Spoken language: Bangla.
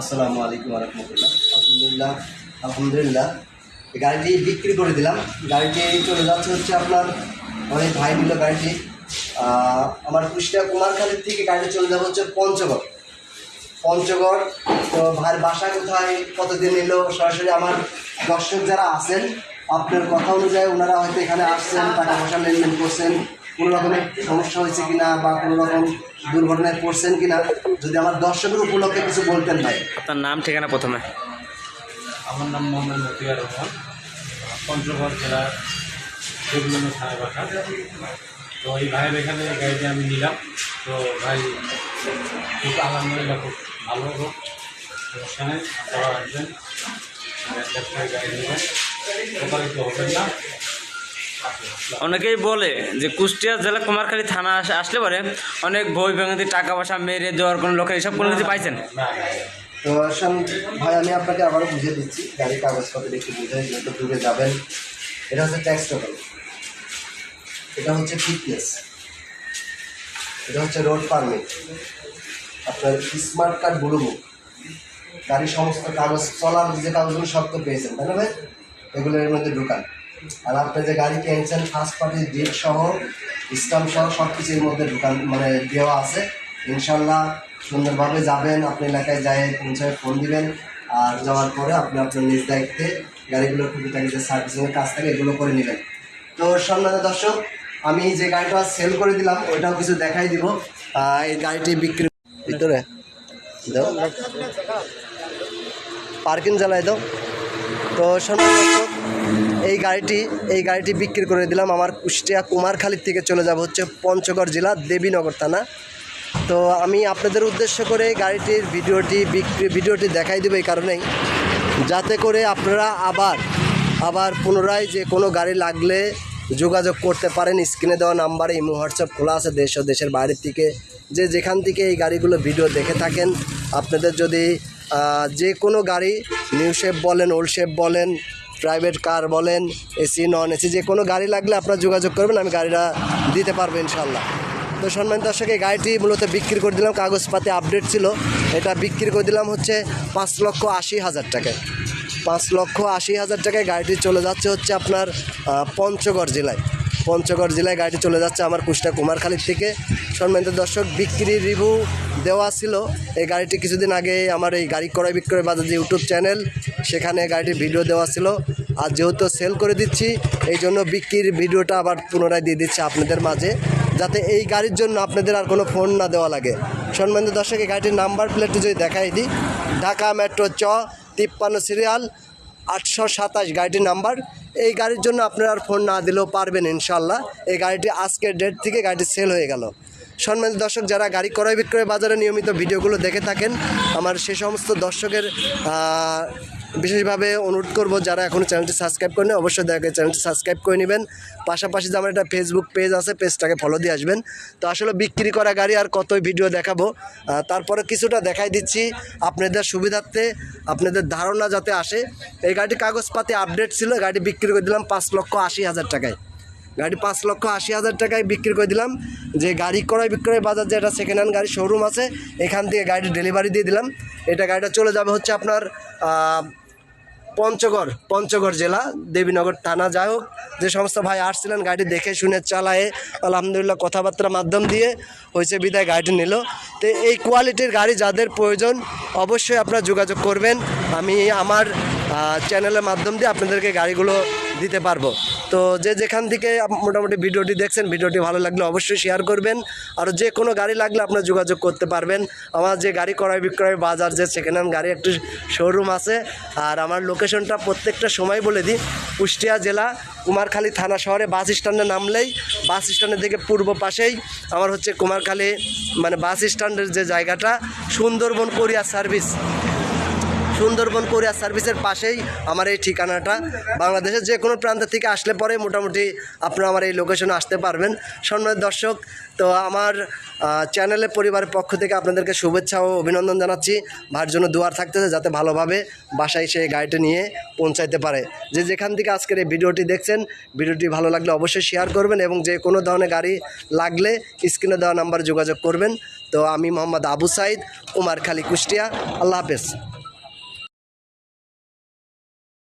আসসালামু আলাইকুম রহমতুল্লাহ। আলহামদুলিল্লাহ আলহামদুলিল্লাহ। গাড়িটি বিক্রি করে দিলাম। গাড়িটি চলে যাচ্ছে হচ্ছে আপনার অনেক ভাই নিল গাড়িটি। আমার কুষ্টিয়া কুমারখালীর থেকে গাড়ি চলে যাবে হচ্ছে পঞ্চগড়। পঞ্চগড়, তো ভাইয়ের বাসা কোথায়, কতদিন নিল? সরাসরি আমার দর্শক যারা আছেন, আপনার কথা অনুযায়ী ওনারা হয়তো এখানে আসছেন, টাকা পয়সা লেনদেন করছেন। কোনো রকমের সমস্যা হয়েছে কিনা বা কোনো রকম দুর্ঘটনায় পড়ছেন কিনা যদি আমার দর্শকের উপলক্ষে কিছু বলতেন ভাই। আপনার নাম ঠিকানা প্রথমে। আমার নাম মোহাম্মদ মতিয়ার রহমান পঞ্চগড় জেলার দেবলম্ব থানায় বাসা। তো এই ভাইয়ের এখানে গাড়িটা আমি নিলাম। তো ভাই খুব আলহামদুলিল্লাহ খুব ভালো হোক সমস্যা নেই আপনারা আসবেন গাড়ি নেবেন। প্রতারিত হবেন না। অনেকেই বলে যে কুষ্টিয়া জেলা কুমারখালী থানা আসলে পরে অনেক বই ভেঙে টাকা পয়সা মেরে দেওয়ার কোনো লোকের এসব কোনো কিছু পাইছেন? ভাই, আমি আপনাকে আবারও বুঝিয়ে দিচ্ছি। গাড়ির কাগজপত্র একটু বুঝে যেহেতু দূরে যাবেন। এটা হচ্ছে ট্যাক্স টোকেন এটা হচ্ছে ফিটনেস এটা হচ্ছে রোড পারমিট আপনার স্মার্ট কার্ড ব্লু বুক গাড়ির সমস্ত কাগজ, চলার যে কাগজগুলো সব তো পেয়েছেন, তাই না ভাই? এগুলো এর মধ্যে ঢুকান। আর আপনি যে গাড়ি কিনছেন ফার্স্ট পার্টির ডেট সহ স্টাম্প সহ সব কিছু এর মধ্যে ঢুকান মানে দেওয়া আছে। ইনশাল্লাহ সুন্দরভাবে যাবেন, আপনি এলাকায় যায় পৌঁছায় ফোন দিবেন। আর যাওয়ার পরে আপনি আপনার নিজ দায়িত্বে গাড়িগুলোর টুকিটাকি যে সার্ভিসিংয়ের কাজ থাকে এগুলো করে নেবেন। তো সম্মানিত দর্শক, আমি যে গাড়িটা সেল করে দিলাম, ওইটাও কিছু দেখাই দিব। এই গাড়িটি বিক্রি ভিতরে। পার্কিং জ্বালাই দাও। তো সম্মানিত দর্শক এই গাড়িটি এই গাড়িটি বিক্রি করে দিলাম আমার কুষ্টিয়া কুমারখালীর থেকে চলে যাব হচ্ছে পঞ্চগড় জেলা দেবীনগর থানা। তো আমি আপনাদের উদ্দেশ্য করে গাড়িটির ভিডিওটি বিক্রি ভিডিওটি দেখাই দেবো এই কারণেই। যাতে করে আপনারা আবার আবার পুনরায় যে কোনো গাড়ি লাগলে যোগাযোগ করতে পারেন। স্ক্রিনে দেওয়া নাম্বারে ইমো, হোয়াটসঅ্যাপ খোলা আছে দেশ ও দেশের বাইরের থেকে যে যেখান থেকে এই গাড়িগুলো ভিডিও দেখে থাকেন, আপনাদের যদি যে কোনো গাড়ি, নিউ শেপ বলেন, ওল্ড শেপ বলেন প্রাইভেট কার বলেন এসি নন এসি যে কোনো গাড়ি লাগলে আপনার যোগাযোগ করবেন, আমি গাড়িটা দিতে পারব ইনশাল্লাহ তো সম্মান দর্শক, এই গাড়িটি মূলত বিক্রি করে দিলাম, কাগজপাতি আপডেট ছিল। এটা বিক্রি করে দিলাম হচ্ছে পাঁচ লক্ষ আশি হাজার টাকায়। পাঁচ লক্ষ আশি হাজার টাকায় গাড়িটি চলে যাচ্ছে হচ্ছে আপনার পঞ্চগড় জেলায়। পঞ্চগড় জেলায় গাড়িটি চলে যাচ্ছে আমার কুষ্টা কুমারখালীর থেকে। সম্মানিত দর্শক, বিক্রির রিভিউ দেওয়া ছিল। এই গাড়িটি কিছুদিন আগে আমার এই গাড়ি ক্রয় বিক্রয় বাজার যে ইউটিউব চ্যানেল সেখানে গাড়িটির ভিডিও দেওয়া ছিল। আর যেহেতু সেল করে দিচ্ছি, এই জন্য বিক্রির ভিডিওটা আবার পুনরায় দিয়ে দিচ্ছি আপনাদের মাঝে, যাতে এই গাড়ির জন্য আপনাদের আর কোনো ফোন না দেওয়া লাগে। সম্মানিত দর্শক, এই গাড়িটির নাম্বার প্লেটটি যদি দেখাই দিই, ঢাকা মেট্রো চ, তিপ্পান্ন সিরিয়াল আটশো সাতাশ, গাড়িটির নাম্বার এই গাড়ির জন্য আপনারা আর ফোন না দিলেও পারবেন ইনশাল্লাহ এই গাড়িটি আজকের ডেট থেকে গাড়িটি সেল হয়ে গেল। সম্মানিত দর্শক, যারা গাড়ি ক্রয় বিক্রয় বাজারে নিয়মিত ভিডিওগুলো দেখে থাকেন, আমার সে সমস্ত দর্শকের বিশেষভাবে অনুরোধ করব যারা এখনও চ্যানেলটি সাবস্ক্রাইব করেন, অবশ্যই করে চ্যানেলটি সাবস্ক্রাইব করে নেবেন। পাশাপাশি যে আমার একটা ফেসবুক পেজ আছে পেজটাকে ফলো দিয়ে আসবেন। তো আসলে বিক্রি করা গাড়ি আর কতই ভিডিও দেখাবো তারপরে কিছুটা দেখাই দিচ্ছি আপনাদের সুবিধার্থে, আপনাদের ধারণা যাতে আসে। এই গাড়িটি কাগজপাতি আপডেট ছিল, গাড়ি বিক্রি করে দিলাম পাঁচ লক্ষ আশি হাজার টাকায়। গাড়ি পাঁচ লক্ষ আশি হাজার টাকায় বিক্রি করে দিলাম। যে গাড়ি ক্রয় বিক্রয় বাজার যে একটা সেকেন্ড হ্যান্ড গাড়ি শোরুম আছে, এখান থেকে গাড়িটি ডেলিভারি দিয়ে দিলাম। এটা গাড়িটা চলে যাবে হচ্ছে আপনার পঞ্চগড় পঞ্চগড় জেলা, দেবীনগর থানা। যাই হোক, যে সমস্ত ভাই আসছিলেন গাড়ি দেখে শুনে চালায়ে আলহামদুলিল্লাহ কথাবার্তার মাধ্যম দিয়ে হয়েছে বিদায় গাড়িটি নিল। তো এই কোয়ালিটির গাড়ি যাদের প্রয়োজন, অবশ্যই আপনারা যোগাযোগ করবেন। আমি আমার চ্যানেলের মাধ্যম দিয়ে আপনাদেরকে গাড়িগুলো দিতে পারব। তো যে যেখান থেকে মোটামুটি ভিডিওটি দেখছেন, ভিডিওটি ভালো লাগলে অবশ্যই শেয়ার করবেন। আর যে কোনো গাড়ি লাগলে আপনারা যোগাযোগ করতে পারবেন। আমার যে গাড়ি ক্রয় বিক্রয় বাজার যে সেকেন্ড হ্যান্ড গাড়ি একটি শোরুম আছে। আর আমার লোকেশনটা প্রত্যেকটা সময় বলে দিই, কুষ্টিয়া জেলা, কুমারখালী থানা শহরে, বাস স্ট্যান্ডে নামলেই, বাস স্ট্যান্ডের থেকে পূর্ব পাশেই আমার হচ্ছে কুমারখালী মানে বাস স্ট্যান্ডের যে জায়গাটা, সুন্দরবন কোরিয়ার সার্ভিস সুন্দরবন কোরিয়ার সার্ভিসের পাশেই আমার এই ঠিকানাটা। বাংলাদেশের যে কোনো প্রান্ত থেকে আসলে পরে মোটামুটি আপনারা আমার এই লোকেশনে আসতে পারবেন। সম্মানিত দর্শক তো আমার আহ, চ্যানেলের পরিবারের পক্ষ থেকে আপনাদেরকে শুভেচ্ছা ও অভিনন্দন জানাচ্ছি। ভার জন্য দুয়ার থাকতেছে যাতে ভালোভাবে বাসায় সে গাড়িটা নিয়ে পৌঁছাইতে পারে। যে যেখান থেকে আজকের এই ভিডিওটি দেখছেন ভিডিওটি ভালো লাগলে অবশ্যই শেয়ার করবেন এবং যে কোনো ধরনের গাড়ি লাগলে স্ক্রিনে দেওয়া নাম্বারে যোগাযোগ করবেন। তো আমি মোহাম্মদ আবু সাইদ কুমারখালী কুষ্টিয়া। আল্লাহ হাফেজ।